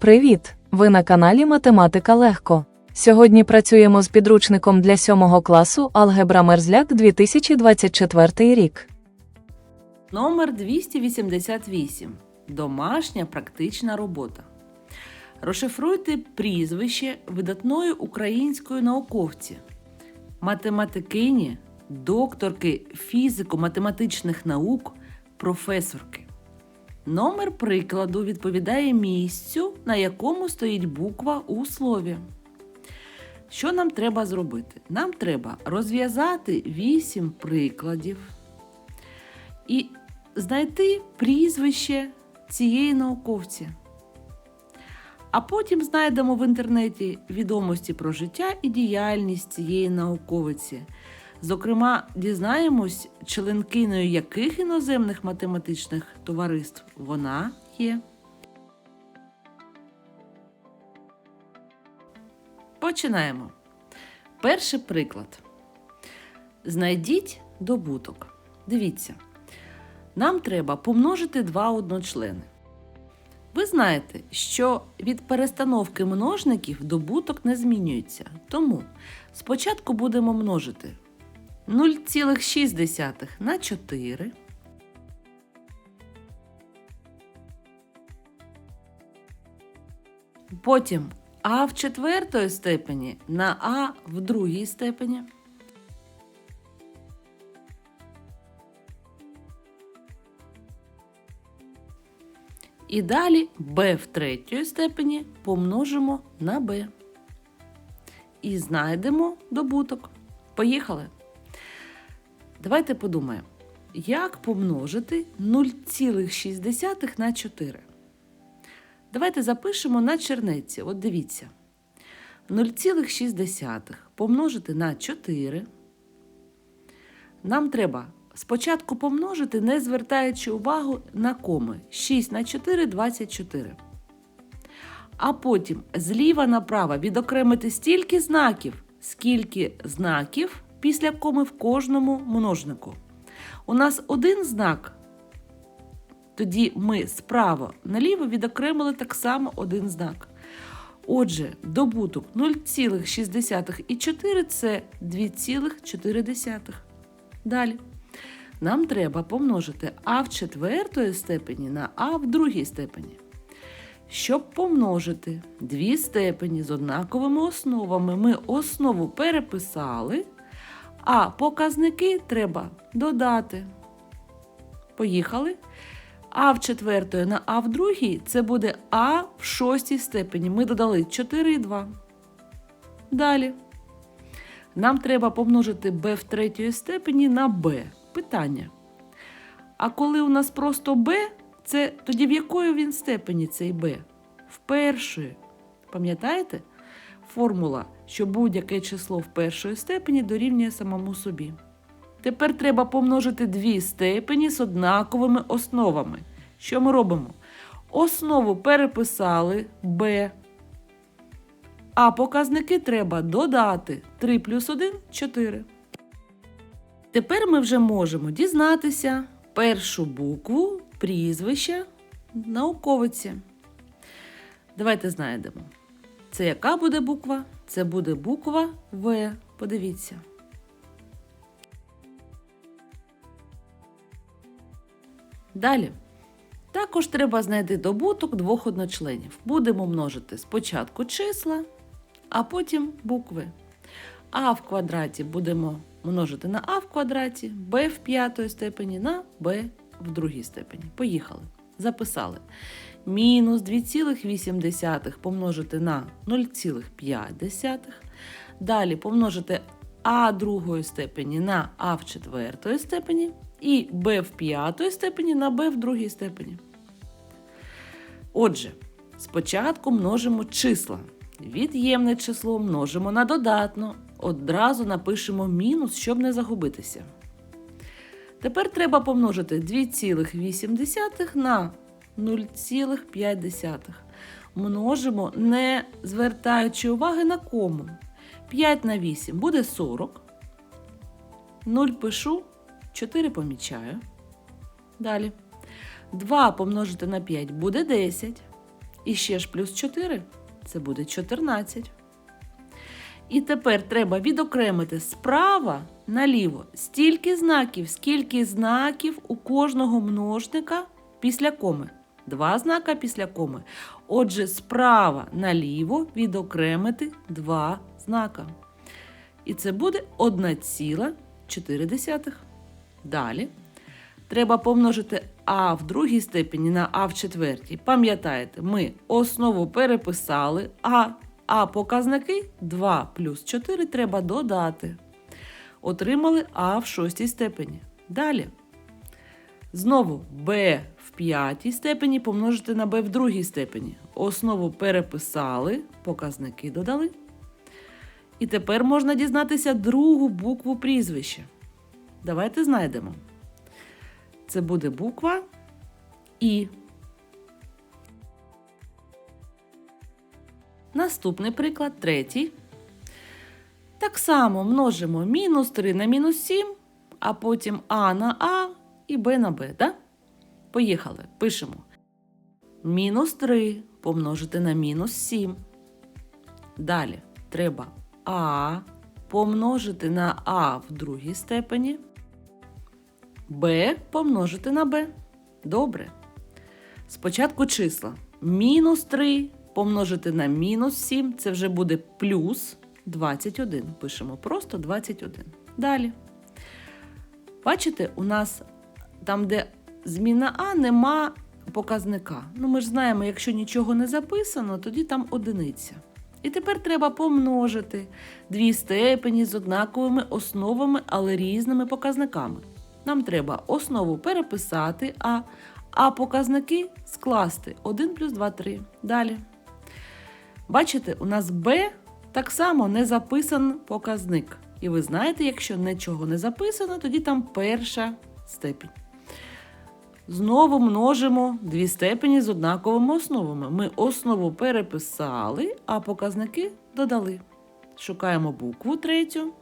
Привіт! Ви на каналі Математика Легко. Сьогодні працюємо з підручником для 7 класу Алгебра Мерзляк 2024 рік. Номер 288. Домашня практична робота. Розшифруйте прізвище видатної української науковці, математикині, докторки фізико-математичних наук, професорки. Номер прикладу відповідає місцю, на якому стоїть буква у слові. Що нам треба зробити? Нам треба розв'язати 8 прикладів і знайти прізвище цієї науковці. А потім знайдемо в інтернеті відомості про життя і діяльність цієї науковиці. Зокрема, дізнаємось, членкиною яких іноземних математичних товариств вона є. Починаємо. Перший приклад. Знайдіть добуток. Дивіться. Нам треба помножити два одночлени. Ви знаєте, що від перестановки множників добуток не змінюється. Тому спочатку будемо множити 0,6 на 4. Потім а в четвертої степені на а в другій степені. І далі b в третьої степені помножимо на b. І знайдемо добуток. Поїхали. Давайте подумаємо, як помножити 0,6 на 4. Давайте запишемо на чернеці. От дивіться. 0,6 помножити на 4. Нам треба спочатку помножити, не звертаючи увагу на коми. 6 на 4 24. А потім зліва направо відокремити стільки знаків, скільки знаків після коми в кожному множнику. У нас один знак. Тоді ми справа наліво відокремили так само один знак. Отже, добуток 0,6 і 4 це 2,4. Далі. Нам треба помножити а в четвертої степені на а в другій степені. Щоб помножити дві степені з однаковими основами, ми основу переписали, а показники треба додати. Поїхали. А в четвертої на А в другій це буде А в шостій степені. Ми додали 4 і 2. Далі. Нам треба помножити b в третьої степені на b. Питання. А коли у нас просто b, це тоді в якої він степені цей b? В першої. Пам'ятаєте? Формула, що будь-яке число в першої степені дорівнює самому собі. Тепер треба помножити дві степені з однаковими основами. Що ми робимо? Основу переписали b, а показники треба додати 3 плюс 1 4. Тепер ми вже можемо дізнатися першу букву прізвища науковиці. Давайте знайдемо. Це яка буде буква? Це буде буква В. Подивіться. Далі. Також треба знайти добуток двох одночленів. Будемо множити спочатку числа, а потім букви. А в квадраті будемо множити на А в квадраті, Б в п'ятої степені на Б в другій степені. Поїхали. Записали. Мінус 2,8 помножити на 0,5. Далі помножити А другої степені на А в четвертої степені і b в п'ятої степені на b в другій степені. Отже, спочатку множимо числа. Від'ємне число множимо на додатно. Одразу напишемо мінус, щоб не загубитися. Тепер треба помножити 2,8 на 0,5. Множимо, не звертаючи уваги на кому. 5 на 8 буде 40. 0 пишу, 4 помічаю. Далі. 2 помножити на 5 буде 10. І ще ж плюс 4 це буде 14. І тепер треба відокремити справа наліво стільки знаків, скільки знаків у кожного множника після коми. Два знака після коми. Отже, справа наліво відокремити два знака. І це буде 1,4. Далі. Треба помножити а в другій степені на а в четвертій. Пам'ятаєте, ми основу переписали, а, а показники 2 плюс 4 треба додати. Отримали а в шостій степені. Далі. Знову в п'ятій степені помножити на b в другій степені. Основу переписали, показники додали. І тепер можна дізнатися другу букву прізвища. Давайте знайдемо. Це буде буква І. Наступний приклад, третій. Так само множимо мінус 3 на мінус 7, а потім А на А і Б на Б. Да? Поїхали. Пишемо. Мінус 3 помножити на мінус 7. Далі треба А помножити на А в другій степені. Б помножити на Б. Добре. Спочатку числа. Мінус 3 помножити на мінус 7. Це вже буде плюс 21. Пишемо просто 21. Далі. Бачите, у нас там, де зміна А, нема показника. Ну, ми ж знаємо, якщо нічого не записано, тоді там одиниця. І тепер треба помножити дві степені з однаковими основами, але різними показниками. Нам треба основу переписати, а, а показники скласти 1 плюс 2, 3. Далі. Бачите, у нас b так само не записан показник. І ви знаєте, якщо нічого не записано, тоді там перша степінь. Знову множимо дві степені з однаковими основами. Ми основу переписали, а показники додали. Шукаємо букву третю.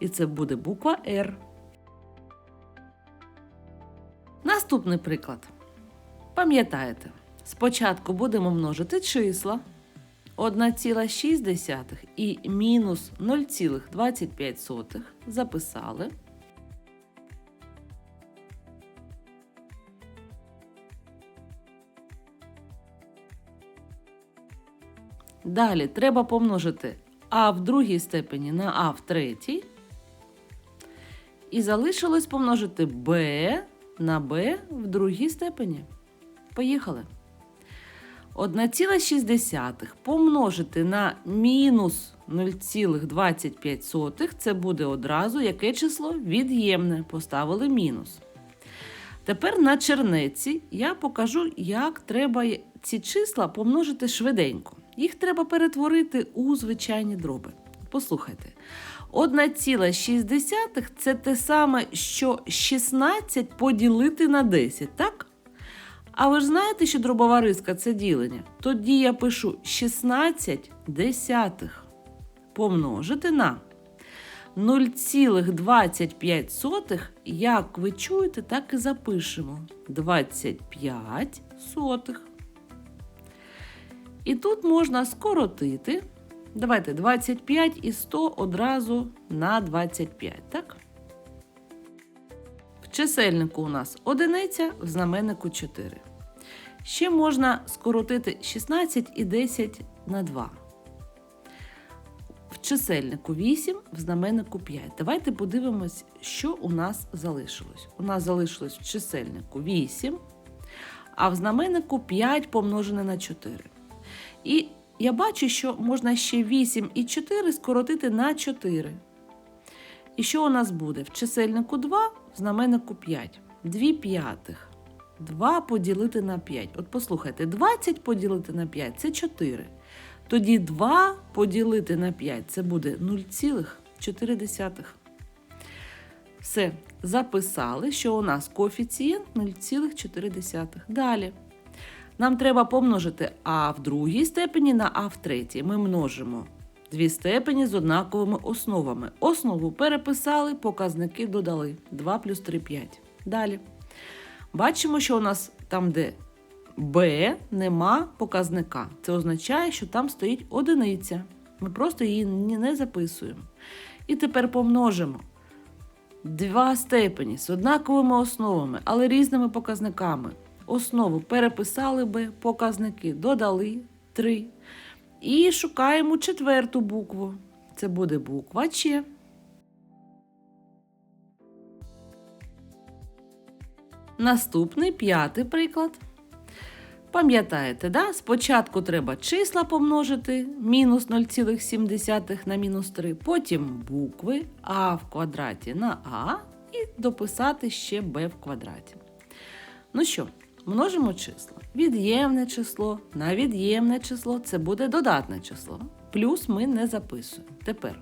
І це буде буква R. Наступний приклад. Пам'ятаєте, спочатку будемо множити числа 1,6 і мінус 0,25 записали. Далі треба помножити а в другій степені на а в третій. І залишилось помножити b на b в другій степені. Поїхали. 1,6 помножити на мінус 0,25 це буде одразу яке число від'ємне. Поставили мінус. Тепер на чернеці я покажу, як треба ці числа помножити швиденько. Їх треба перетворити у звичайні дроби. Послухайте. 1,6 це те саме, що 16 поділити на 10, так? А ви ж знаєте, що дробова риска це ділення? Тоді я пишу 16 десятих помножити на 0,25, як ви чуєте, так і запишемо. 25 сотих. І тут можна скоротити. Давайте 25 і 100 одразу на 25, так? В чисельнику у нас одиниця, в знаменнику 4. Ще можна скоротити 16 і 10 на 2. В чисельнику 8, в знаменнику 5. Давайте подивимось, що у нас залишилось. У нас залишилось в чисельнику 8, а в знаменнику 5 помножене на 4. І я бачу, що можна ще 8 і 4 скоротити на 4. І що у нас буде? В чисельнику 2, в знаменнику 5. 2 п'ятих. 2 поділити на 5. От послухайте, 20 поділити на 5 це 4. Тоді 2 поділити на 5 це буде 0,4. Все, записали, що у нас коефіцієнт 0,4. Далі. Нам треба помножити а в другій степені на а в третій. Ми множимо дві степені з однаковими основами. Основу переписали, показники додали. 2 плюс 3 5. Далі. Бачимо, що у нас там, де b нема показника. Це означає, що там стоїть одиниця. Ми просто її не записуємо. І тепер помножимо два степені з однаковими основами, але різними показниками. Основу переписали би, показники додали 3. І шукаємо четверту букву. Це буде буква Ч. Наступний п'ятий приклад. Пам'ятаєте, да? спочатку треба числа помножити мінус 0,7 на мінус 3, потім букви а в квадраті на а і дописати ще b в квадраті. Ну що, множимо числа. Від'ємне число на від'ємне число це буде додатне число. Плюс ми не записуємо. Тепер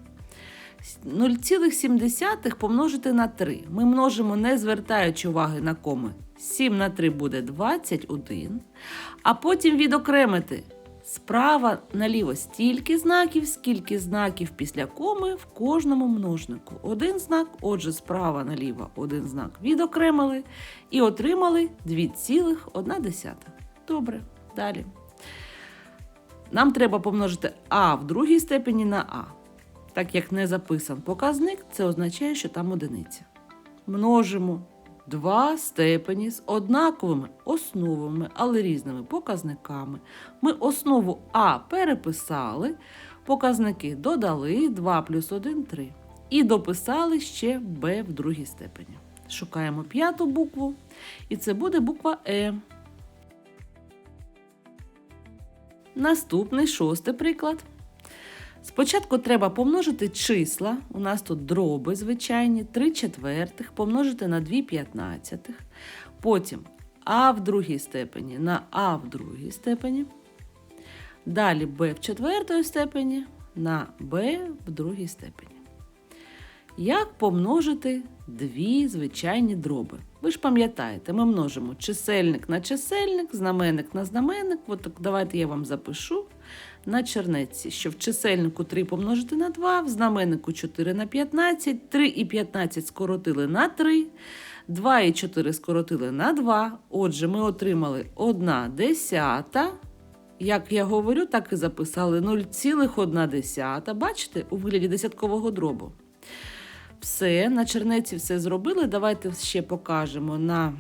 0,7 помножити на 3. Ми множимо, не звертаючи уваги на коми. 7 на 3 буде 21. А потім відокремити справа наліво стільки знаків, скільки знаків після коми в кожному множнику. Один знак, отже, справа наліво один знак відокремили і отримали 2,1. Добре, далі. Нам треба помножити а в другій степені на а. Так як не записан показник, це означає, що там одиниця. Множимо два степені з однаковими основами, але різними показниками. Ми основу А переписали, показники додали 2 плюс 1 3. І дописали ще Б в другій степені. Шукаємо п'яту букву, і це буде буква Е. Наступний шостий приклад. Спочатку треба помножити числа. У нас тут дроби звичайні, 3 четвертих помножити на 2 п'ятнадцятих. Потім а в другій степені на а в другій степені. Далі b в четвертої степені на b в другій степені. Як помножити дві звичайні дроби? Ви ж пам'ятаєте, ми множимо чисельник на чисельник, знаменник на знаменник. От так давайте я вам запишу на чернетці, що в чисельнику 3 помножити на 2, в знаменнику 4 на 15, 3 і 15 скоротили на 3, 2 і 4 скоротили на 2. Отже, ми отримали 1 десята. Як я говорю, так і записали 0,1. Бачите, у вигляді десяткового дробу. Все, на чернеці все зробили. Давайте ще покажемо на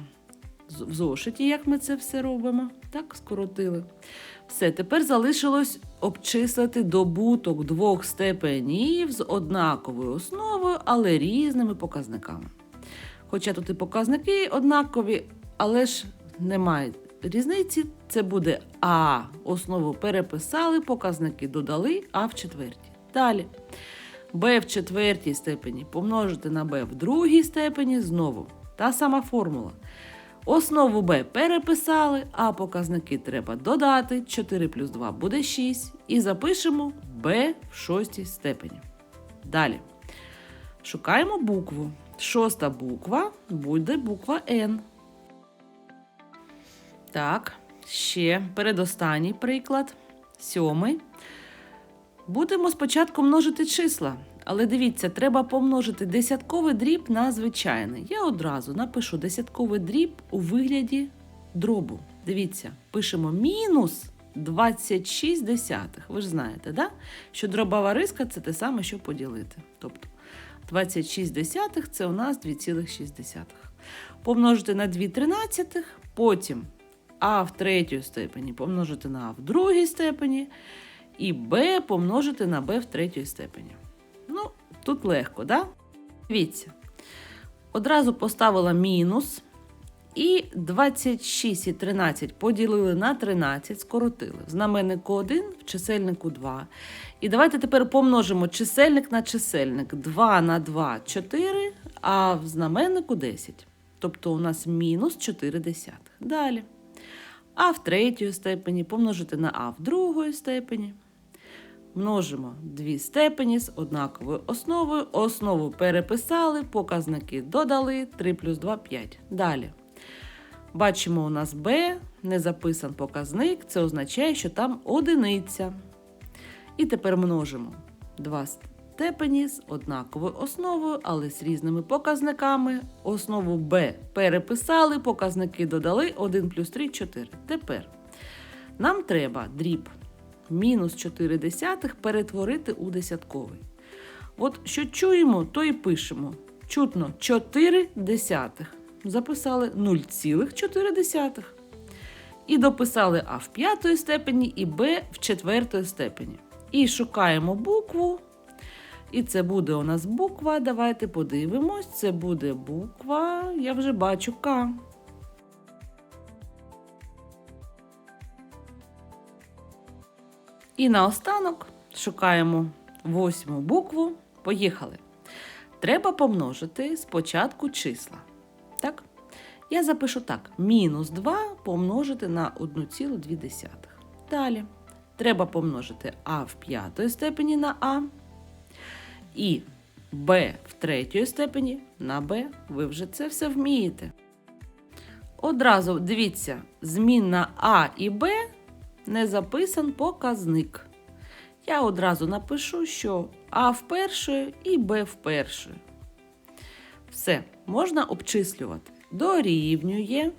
в зошиті, як ми це все робимо. Так, скоротили. Все, тепер залишилось обчислити добуток двох степенів з однаковою основою, але різними показниками. Хоча тут і показники однакові, але ж немає різниці. Це буде А. Основу переписали, показники додали, А в четвертій. Далі. Б в четвертій степені помножити на Б в другій степені знову. Та сама формула. Основу Б переписали, а показники треба додати. 4 плюс 2 буде 6. І запишемо Б в шостій степені. Далі. Шукаємо букву. Шоста буква буде буква Н. Так, ще передостанній приклад. Сьомий. Будемо спочатку множити числа. Але дивіться, треба помножити десятковий дріб на звичайний. Я одразу напишу десятковий дріб у вигляді дробу. Дивіться, пишемо мінус 26 десятих. Ви ж знаєте, да? що дробова риска це те саме, що поділити. Тобто 26 десятих це у нас 2,6. Помножити на 2 тринадцятих, потім а в третій степені помножити на а в другій степені, і b помножити на b в третій степені. Ну, тут легко, да? Дивіться. Одразу поставила мінус. І 26 і 13 поділили на 13, скоротили. В знаменнику 1, в чисельнику 2. І давайте тепер помножимо чисельник на чисельник. 2 на 2 – 4, а в знаменнику 10. Тобто у нас мінус 4 десятих. Далі. А в третій степені помножити на А в другої степені. Множимо дві степені з однаковою основою. Основу переписали, показники додали 3 плюс 2 5. Далі. Бачимо, у нас b, не записан показник, це означає, що там одиниця. І тепер множимо 2 степені з однаковою основою, але з різними показниками. Основу b переписали, показники додали 1 плюс 3 4. Тепер нам треба дріб мінус 4 перетворити у десятковий. От що чуємо, то і пишемо. Чутно 4 десятих. Записали 0,4. І дописали А в п'ятої степені і Б в четвертої степені. І шукаємо букву. І це буде у нас буква. Давайте подивимось. Це буде буква, я вже бачу К. І наостанок шукаємо восьму букву. Поїхали. Треба помножити спочатку числа. Так? Я запишу так: мінус 2 помножити на 1,2. Далі. Треба помножити А в п'ятої степені на А. І Б в третьої степені на Б. Ви вже це все вмієте. Одразу дивіться, змін А і Б не записан показник. Я одразу напишу, що А в першої і Б в першої. Все, можна обчислювати. Дорівнює.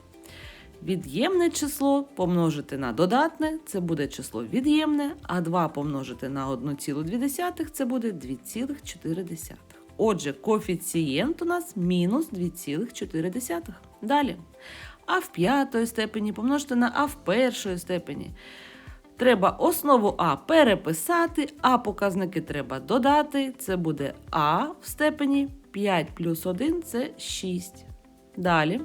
Від'ємне число помножити на додатне, це буде число від'ємне, а 2 помножити на 1,2 це буде 2,4. Отже, коефіцієнт у нас мінус 2,4. Далі. А в п'ятої степені помножити на А в першої степені. Треба основу А переписати, а показники треба додати. Це буде А в степені 5 плюс 1 це 6. Далі.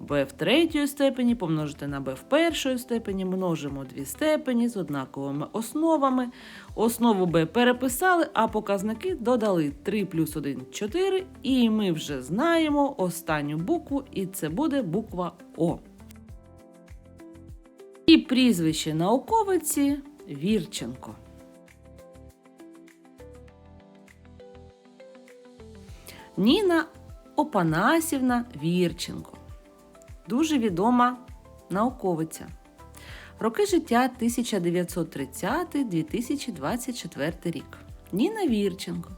B в третьої степені помножити на b в першої степені, множимо дві степені з однаковими основами. Основу b переписали, а показники додали 3 плюс 1 4. І ми вже знаємо останню букву, і це буде буква О. І прізвище науковиці Вірченко. Ніна Опанасівна Вірченко. Дуже відома науковиця. Роки життя 1930-2024 рік. Ніна Вірченко.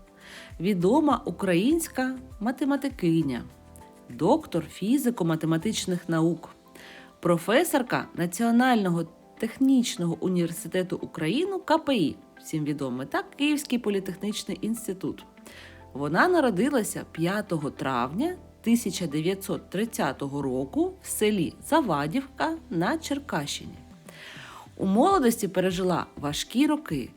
Відома українська математикиня, доктор фізико-математичних наук, професорка Національного технічного університету України КПІ. Всім відомий так, Київський політехнічний інститут. Вона народилася 5 травня 1930 року в селі Завадівка на Черкащині. У молодості пережила важкі роки,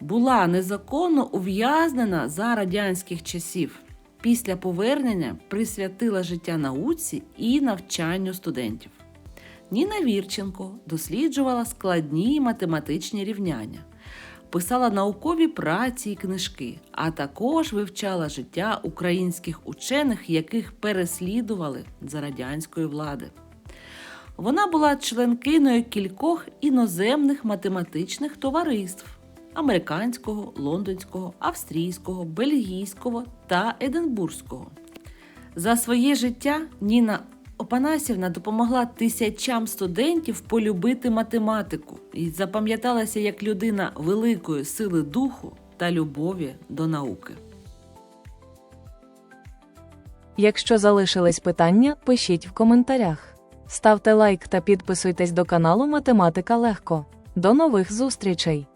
була незаконно ув'язнена за радянських часів. Після повернення присвятила життя науці і навчанню студентів. Ніна Вірченко досліджувала складні математичні рівняння писала наукові праці і книжки, а також вивчала життя українських учених, яких переслідували за радянської влади. Вона була членкиною кількох іноземних математичних товариств американського, лондонського, австрійського, бельгійського та единбурзького. За своє життя Ніна Опанасівна допомогла тисячам студентів полюбити математику і запам'яталася як людина великої сили духу та любові до науки. Якщо залишились питання, пишіть в коментарях. Ставте лайк та підписуйтесь до каналу Математика Легко. До нових зустрічей!